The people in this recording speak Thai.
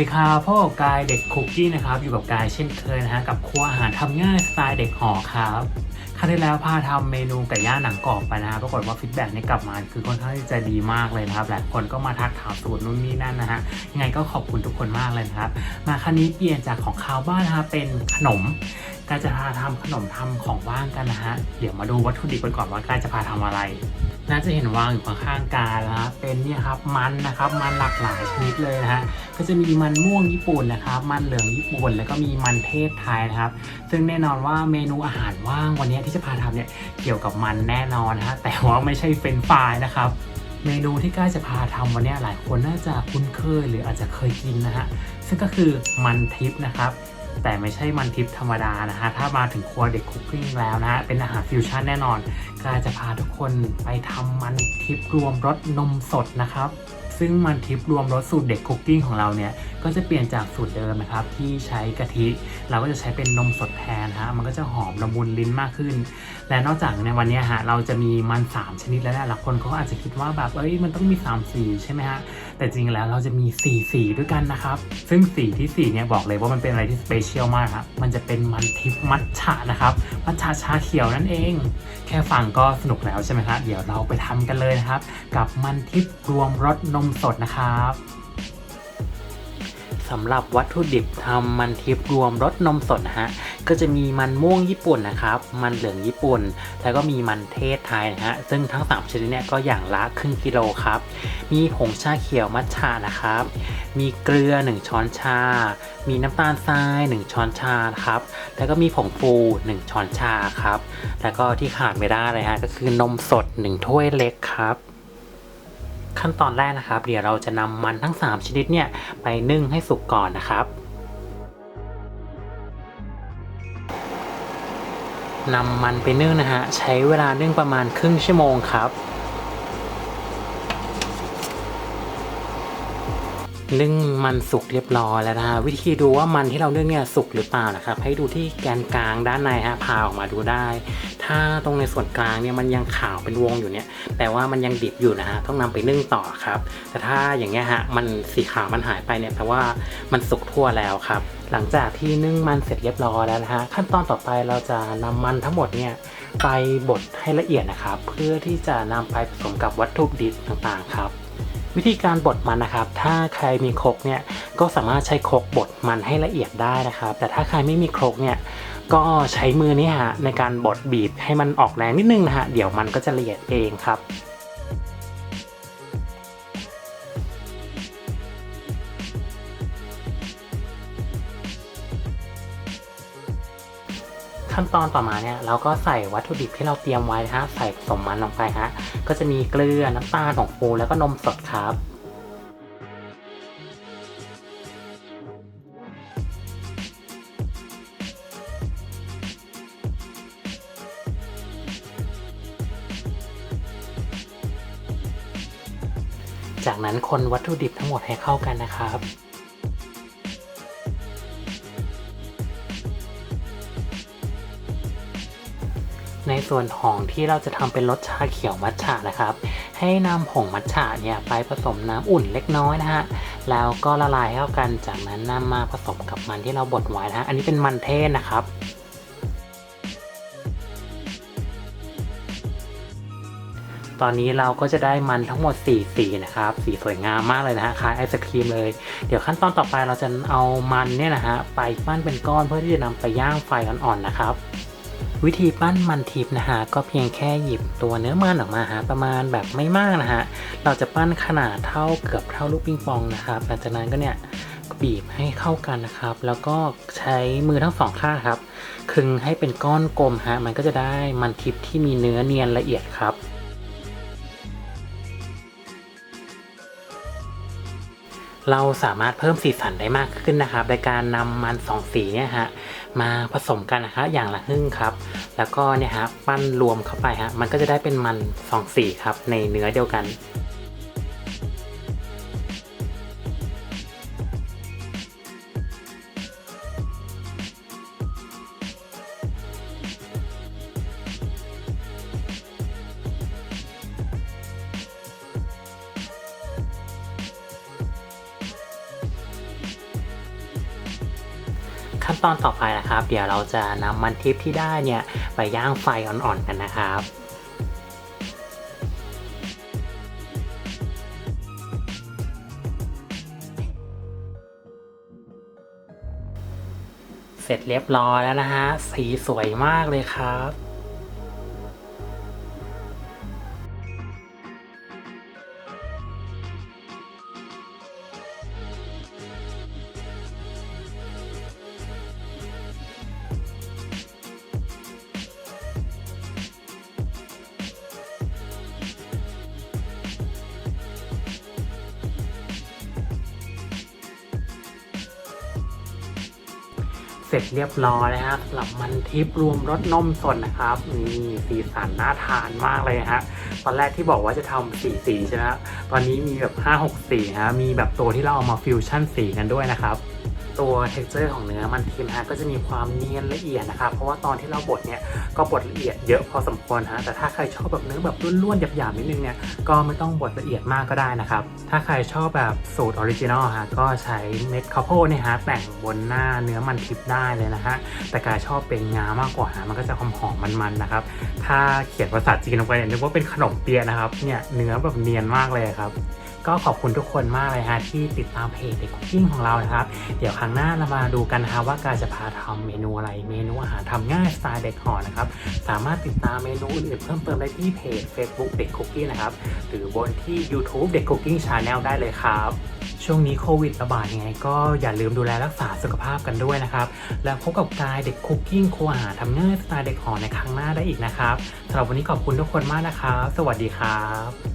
ดีครับพ่อกายเด็กคุกกี้นะครับ อยู่กับกายเช่นเคยนะฮะกับครัวอาหารทำง่ายสไตล์เด็กหอครับครั้งที่แล้วพาทำเมนูไก่ย่างหนังกรอบไปนะฮะปรากฏว่าฟีดแบ็กนี่กลับมาคือค่อนข้างที่จะดีมากเลยนะครับหลายคนก็มาทักถามสูตรนู่นนี่นั่นนะฮะยังไงก็ขอบคุณทุกคนมากเลยนะครับ มาครั้งนี้เปลี่ยนจากของคาวบ้านนะฮะเป็นขนมกายจะพาทำขนมทำของว่างกันนะฮะเดี๋ยวมาดูวัตถุดิบกันก่อนว่ากายจะพาทำอะไร น่าจะเห็นวางอยู่ข้างๆกายนะฮะเป็นเนี่ยครับมันนะครับมันหลากหลายชนิดเลยนะฮะก็จะมีมันม่วงญี่ปุ่นนะครับ มันเหลืองญี่ปุ่น แล้วก็มีมันเทศไทยนะครับ ซึ่งแน่นอนว่าเมนูอาหารว่างวันนี้ที่จะพาทำเนี่ยเกี่ยวกับมันแน่นอนนะฮะแต่ว่าไม่ใช่เฟรนฟรายนะครับเมนูที่กล้าจะพาทำวันนี้หลายคนน่าจะคุ้นเคยหรืออาจจะเคยกินนะฮะซึ่งก็คือมันทิพย์นะครับ แต่ไม่ใช่มันทิพธรรมดานะฮะ ถ้ามาถึงครัวเด็กคุกกิ้งแล้วนะฮะ เป็นอาหารฟิวชั่นแน่นอนกายจะพาทุกคนไปทำมันทิพรวมรสนมสดนะครับ ซึ่งมันทิพรวมรสสูตรเด็กคุกกิ้งของเราเนี่ย ก็จะเปลี่ยนจากสูตรเดิมนะครับ ที่ใช้กะทิ เราก็จะใช้เป็นนมสดแทนฮะ มันก็จะหอมละมุนลิ้นมากขึ้น และนอกจากในวันนี้ฮะ เราจะมีมัน 3 ชนิดแล้วแหละหลายคนเขาอาจจะคิดว่าแบบ เอ้ย มันต้องมี 3 สีใช่ไหมฮะ แต่จริงๆแล้วเราจะมี 4 สีด้วยกันนะครับ ซึ่งสีที่ 4 เนี่ยบอกเลยว่ามันเป็นอะไรที่สเปเชียลมากครับ มันจะเป็นมันทิพมัทฉะนะครับ มัทฉะชาเขียวนั่นเอง แค่ฟังก็สนุกแล้วใช่ไหมครับเดี๋ยวเราไปทำกันเลยนะครับ กับมันทิพรวมรสนมสดนะครับ สำหรับวัตถุดิบทำมันทิพย์รวมรสนมสดฮะก็จะมีมันม่วงญี่ปุ่นนะครับ มันเหลืองญี่ปุ่น แล้วก็มีมันเทศไทยนะฮะซึ่งทั้ง 3 ชนิดเนี่ยก็อย่างละครึ่งกิโลครับ มีผงชาเขียวมัทฉะนะครับ มีเกลือ 1 ช้อนชา มีน้ำตาลทราย 1 ช้อนชาครับ แล้วก็มีผงฟู 1 ช้อนชาครับ แล้วก็ที่ขาดไม่ได้เลยฮะก็คือนมสด 1 ถ้วยเล็กครับ ขั้นตอนแรกนะครับ เดี๋ยวเราจะนำมันทั้ง 3 ชนิดเนี่ยไปนึ่งให้สุกก่อนนะครับนำมันไปนึ่งนะฮะใช้เวลานึ่งประมาณครึ่งชั่วโมงครับ นึ่งมันสุกเรียบร้อยแล้วนะฮะวิธีดูว่ามันที่เรานึ่งเนี่ยสุกหรือเปล่านะครับ ให้ดูที่แกนกลางด้านในฮะพาออกมาดูได้ ถ้าตรงในส่วนกลางเนี่ยมันยังขาวเป็นวงอยู่เนี่ยแปลว่ามันยังดิบอยู่นะฮะต้องนำไปนึ่งต่อครับ แต่ถ้าอย่างเงี้ยฮะมันสีขาวมันหายไปเนี่ยแปลว่ามันสุกทั่วแล้วครับ หลังจากที่นึ่งมันเสร็จเรียบร้อยแล้วนะฮะขั้นตอนต่อไปเราจะนำมันทั้งหมดเนี่ยไปบดให้ละเอียดนะครับ เพื่อที่จะนำไปผสมกับวัตถุดิบต่างๆครับ วิธีการบดมันนะครับ ถ้าใครมีครกเนี่ยก็สามารถใช้ครกบดมันให้ละเอียดได้นะครับ แต่ถ้าใครไม่มีครกเนี่ยก็ใช้มือนี่ฮะในการบดบีบให้มันออกแรงนิดนึงนะฮะเดี๋ยวมันก็จะละเอียดเองครับ ขั้นตอนต่อมาเนี่ยเราก็ใส่วัตถุดิบที่เราเตรียมไว้ฮะใส่ผสมมันลงไปฮะก็จะมีเกลือน้ำตาลของฟูแล้วก็นมสดครับจากนั้นคนวัตถุดิบทั้งหมดให้เข้ากันนะครับ ในส่วนของที่เราจะทำเป็นรสชาเขียวมัทฉะนะครับ ให้นำผงมัทฉะเนี่ยไปผสมน้ำอุ่นเล็กน้อยนะฮะแล้วก็ละลายให้เข้ากันจากนั้นนำมาผสมกับมันที่เราบดไว้นะฮะอันนี้เป็นมันเทศนะครับตอนนี้เราก็จะได้มันทั้งหมด 4 สีนะครับ สีสวยงามมากเลยนะฮะ คล้ายไอศครีมเลย เดี๋ยวขั้นตอนต่อไปเราจะเอามันเนี่ยนะฮะ ไปปั้นเป็นก้อนเพื่อที่จะนำไปย่างไฟอ่อนๆนะครับ วิธีปั้นมันทิพนะฮะก็เพียงแค่หยิบตัวเนื้อมันออกมาฮะประมาณแบบไม่มากนะฮะเราจะปั้นขนาดเท่าเกือบเท่าลูกปิงปองนะครับหลังจากนั้นก็เนี่ยบีบให้เข้ากันนะครับ แล้วก็ใช้มือทั้งสองข้างครับคึงให้เป็นก้อนกลมฮะมันก็จะได้มันทิพที่มีเนื้อเนียนละเอียดครับเราสามารถเพิ่มสีสันได้มากขึ้นนะครับ โดยการนำมันสองสีเนี่ยฮะ มาผสมกันนะครับอย่างละครึ่งครับ แล้วก็เนี่ยฮะปั้นรวมเข้าไปฮะมันก็จะได้เป็นมันสองสีครับในเนื้อเดียวกันั้นตอนต่อไปนะครับ เดี๋ยวเราจะนำมันทิพที่ได้เนี่ยไปย่างไฟอ่อนๆกันนะครับเสร็จเรียบร้อยแล้วนะฮะ สีสวยมากเลยครับ เสร็จเรียบร้อยแล้วฮะสำหรับมันทิปรวมรสนมสดนะครับนี่สีสันน่าทานมากเลยฮะตอนแรกที่บอกว่าจะทำสีสีใช่ไหมฮะตอนนี้มีแบบ5 6สีฮะมีแบบตัวที่เราเอามาฟิวชั่นสีกันด้วยนะครับ ตัวเท็กเจอร์ของเนื้อมันทิมฮะก็จะมีความเนียนละเอียดนะครับเพราะว่าตอนที่เราบดเนี่ยก็บดละเอียดเยอะพอสมควรฮะแต่ถ้าใครชอบแบบเนื้อแบบร่วนๆหยาบๆนิดนึงเนี่ยก็ไม่ต้องบดละเอียดมากก็ได้นะครับถ้าใครชอบแบบสูตรออริจินอลฮะก็ใช้เม็ดข้าวโพดเนี่ยฮะแต่งบนหน้าเนื้อมันทิพได้เลยนะฮะแต่กายชอบเป็นงามากกว่าฮะมันก็จะหอมๆมันๆนะครับถ้าเขียนภาษาจีนลงไปเนี่ยนึกว่าเป็นขนมเปี๊ยะนะครับเนี่ยเนื้อแบบเนียนมากเลยครับ ก็ขอบคุณทุกคนมากเลยฮะที่ติดตามเพจเด็กคุกกิ้งของเรานะครับ เดี๋ยวครั้งหน้าเรามาดูกันนะครับว่ากายจะพาทำเมนูอะไรเมนูอาหารทำง่ายสไตล์เด็กห่อนะครับ สามารถติดตามเมนูอื่นเพิ่มเติมได้ที่เพจ Facebook เด็กคุกกิ้งนะครับ หรือบนที่ YouTube เด็กคุกกิ้งชาแนลได้เลยครับช่วงนี้โควิดระบาดยังไงก็อย่าลืมดูแลรักษาสุขภาพกันด้วยนะครับ แล้วพบกับกายเด็กคุกกิ้งครัวอาหารทำง่ายสไตล์เด็กห่อในครั้งหน้าได้อีกนะครับสำหรับวันนี้ขอบคุณทุกคนมากนะครับ สวัสดีครับ